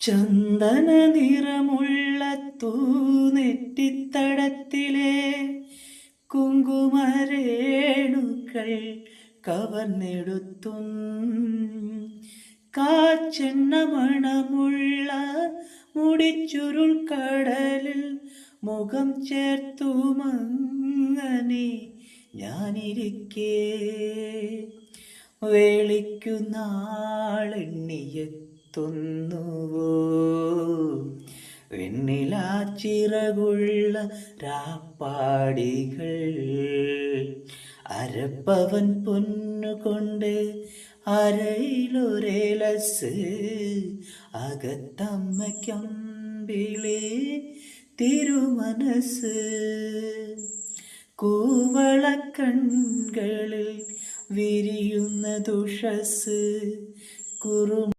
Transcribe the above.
ചന്ദന നിറമുള്ള തൂനെറ്റിത്തടത്തിലെ കുങ്കുമരേണുക്കൾ കവർന്നെടുത്തും. കാച്ചെണ്ണ മണമുള്ള മുടിച്ചുരുൾ കടലിൽ മുഖം ചേർത്തു മങ്ങനെ ഞാനിരിക്കേ. വേളിക്കു നാളെണ്ണിയെത്തുന്നുവോ വെണ്ണിലാ ചിറകുള്ള രാപ്പാടികൾ. അരപ്പവൻ പൊന്നുകൊണ്ട് അരയിലൊരേലസ്. അകത്തമ്മയ്ക്കമ്പിളി തിരുമനസ്. കൂവളക്കൺകളിൽ വിരിയുന്ന ദുഷസ്. കുറു